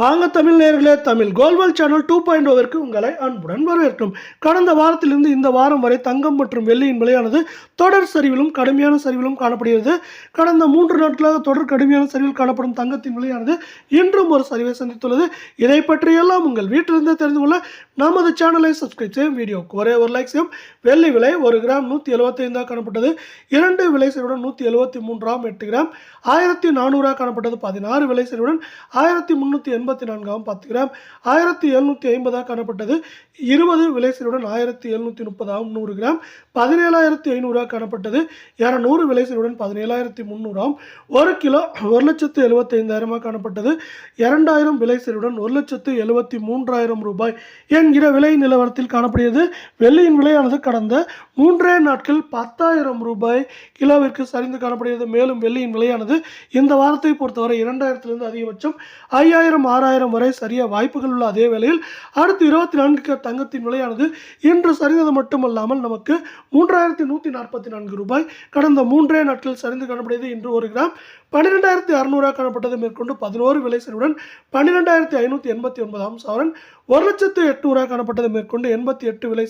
வாங்க தமிழ் நேர்களே தமிழ் கோல்வல் சேனல் டூ பாயிண்ட் ஓவருக்கு உங்களை அன்புடன் வரவேற்கும். கடந்த வாரத்திலிருந்து இந்த வாரம் வரை தங்கம் மற்றும் வெள்ளியின் விலையானது தொடர் சரிவிலும் கடுமையான சரிவிலும் காணப்படுகிறது. கடந்த மூன்று நாட்களாக தொடர் கடுமையான சரிவில் காணப்படும் தங்கத்தின் விலையானது இன்றும் ஒரு சரிவை சந்தித்துள்ளது. இதை பற்றியெல்லாம் உங்கள் வீட்டிலிருந்தே தெரிந்து கொள்ள நமது சேனலை சப்ஸ்கிரைப் செய்யும் வீடியோக்கு ஒரே ஒரு லைக் செய்யும். வெள்ளி விலை ஒரு கிராம் நூற்றி எழுபத்தைந்தாக காணப்பட்டது. இரண்டு விலை சரிவுடன் நூற்றி எழுபத்தி மூன்றாம் எட்டு கிராம் ஆயிரத்தி நானூறாக காணப்பட்டது. பதினாறு விலை சரிவுடன் ஆயிரத்தி முந்நூற்றி எண்பத்தி நான்காம் பத்து கிராம் ஆயிரத்தி எழுநூற்றி ஐம்பதாக காணப்பட்டது. இருபது விலை ஆயிரத்தி எழுநூற்றி முப்பதாம் நூறு கிராம் பதினேழாயிரத்தி ஐநூறாக காணப்பட்டது. இரநூறு விலை பதினேழாயிரத்தி முந்நூறாம் ஒரு கிலோ ஒரு லட்சத்து எழுபத்தைந்தாயிரமாக காணப்பட்டது. இரண்டாயிரம் விலை ஒரு லட்சத்து எழுபத்தி மூன்றாயிரம் ரூபாய் என்கிற விலை நிலவரத்தில் காணப்படுகிறது. வெள்ளியின் விலையானது கடந்த மூன்றே நாட்கள் பத்தாயிரம் ரூபாய் கிலோவிற்கு சரிந்து காணப்படுகிறது. மேலும் வெள்ளியின் விலையானது இந்த வாரத்தை பொறுத்தவரை இரண்டாயிரத்திலிருந்து அதிகபட்சம் ஐயாயிரம் ஆறு ஆறாயிரம் வரை சரிய வாய்ப்புகள் உள்ள அதே வேளையில் அடுத்து இருபத்தி நான்கு தங்கத்தின் விலையானது இன்று சரிந்தது மட்டுமல்லாமல் நமக்கு மூன்றாயிரத்தி நூற்றி நாற்பத்தி நான்கு ரூபாய் கடந்த மூன்றே நாட்கள் சரிந்து காணப்படுகிறது. இன்று ஒரு கிராம் பன்னிரெண்டாயிரத்தி அறுநூறாக காணப்பட்டது. மேற்கொண்டு பதினோரு விலை சரிவுடன் பன்னிரெண்டாயிரத்தி ஐநூற்றி எண்பத்தி ஒன்பதாம் சவரன் ஒரு லட்சத்து எட்நூறாக காணப்பட்டது மேற்கொண்டு எண்பத்தி எட்டு விலை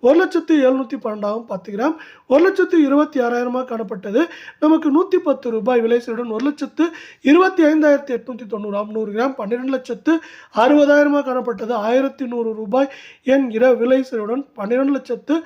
ஒரு லட்சத்து எழுநூற்றி பன்னெண்டாகவும் பத்து கிராம் ஒரு லட்சத்து இருபத்தி ஆறாயிரமாக காணப்பட்டது. நமக்கு நூற்றி பத்து ரூபாய் விலை ஒரு லட்சத்து இருபத்தி ஐந்தாயிரத்தி எட்நூற்றி தொண்ணூறாம் நூறு கிராம் பன்னிரெண்டு லட்சத்து அறுபதாயிரமாக காணப்பட்டது. ஆயிரத்தி நூறு ரூபாய் என்கிற விலை பன்னிரெண்டு லட்சத்து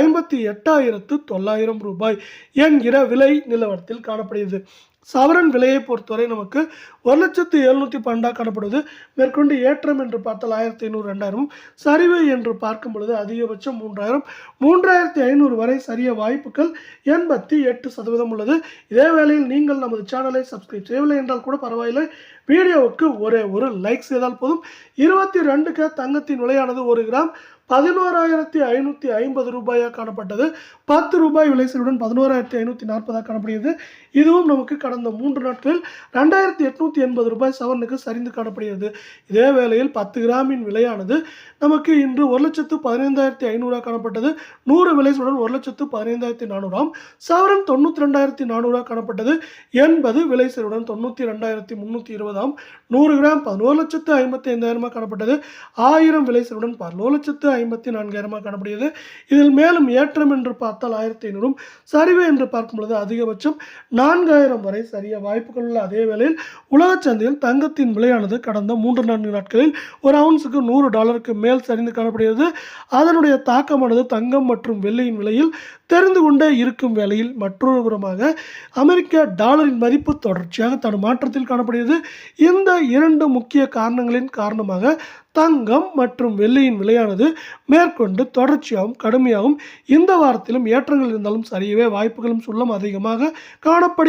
ஐம்பத்தி எட்டாயிரத்து தொள்ளாயிரம் ரூபாய் என்கிற விலை நிலவரத்தில் காணப்படுகிறது. சவரன் விலையை பொறுத்தவரை நமக்கு ஒரு லட்சத்து எழுநூற்றி பன்னெண்டாக காணப்படுவது மேற்கொண்டு ஏற்றம் என்று பார்த்தால் ஆயிரத்தி ஐநூறு ரெண்டாயிரம் சரிவு என்று பார்க்கும் பொழுது அதிகபட்சம் மூன்றாயிரம். மூன்றாயிரத்தி ஐநூறு வரை சரிய வாய்ப்புகள் எண்பத்தி எட்டு சதவீதம் உள்ளது. இதே வேளையில் நீங்கள் நமது சேனலை சப்ஸ்கிரைப் செய்யவில்லை என்றால் கூட பரவாயில்லை. வீடியோவுக்கு ஒரே ஒரு லைக் செய்தால் போதும். இருபத்தி ரெண்டுக்கு தங்கத்தின் விலையானது ஒரு கிராம் பதினோராயிரத்தி ஐநூற்றி ஐம்பது ரூபாயாக காணப்பட்டது. பத்து ரூபாய் விலை பதினோராயிரத்தி ஐநூற்றி நாற்பதாக காணப்படுகிறது. இதுவும் நமக்கு கடந்த மூன்று நாட்களில் ரெண்டாயிரத்தி எட்நூற்றி எண்பது ரூபாய் சவரனுக்கு சரிந்து காணப்படுகிறது. இதே வேளையில் பத்து கிராமின் விலையானது நமக்கு இன்று ஒரு லட்சத்து பதினைந்தாயிரத்தி ஐநூறாக காணப்பட்டது. நூறு விலை ஒரு லட்சத்து பதினைந்தாயிரத்தி நானூறாம். சவரன் தொண்ணூற்றி ரெண்டாயிரத்தி நானூறாக காணப்பட்டது. எண்பது விலை தொண்ணூற்றி ரெண்டாயிரத்தி முந்நூற்றி இருபதாம். நூறு கிராம் பதினோரு லட்சத்து ஐம்பத்தி ஐந்தாயிரமாக காணப்பட்டது. ஆயிரம் விலை பதினோரு லட்சத்து ஐம்பத்தி நான்காயிரமாக காணப்படுகிறது. இதில் மேலும் ஏற்றம் என்று பார்த்தால் ஆயிரத்தி ஐநூறும் சரிவு என்று பார்க்கும் பொழுது அதிகபட்சம் நான்காயிரம் வரை சரிய வாய்ப்புகள் உள்ள அதே வேளையில் உலகச் சந்தையில் தங்கத்தின் விலையானது கடந்த மூன்று நான்கு நாட்களில் ஒரு அவுன்ஸுக்கு நூறு டாலருக்கு மேல் சரிந்து காணப்படுகிறது. அதனுடைய தாக்கமானது தங்கம் மற்றும் வெள்ளியின் விலையில் தெரிந்து கொண்டே இருக்கும் வேளையில் மற்றொரு புறமாக அமெரிக்க டாலரின் மதிப்பு தொடர்ச்சியாக தன் மாற்றத்தில் காணப்படுகிறது. இந்த இரண்டு முக்கிய காரணங்களின் காரணமாக தங்கம் மற்றும் வெள்ளியின் விலையானது மேற்கொண்டு தொடர்ச்சியாகவும் கடுமையாகவும் இந்த வாரத்திலும் ஏற்றங்கள் இருந்தாலும் சரியவே வாய்ப்புகளும் சொல்லும் அதிகமாக காணப்படும்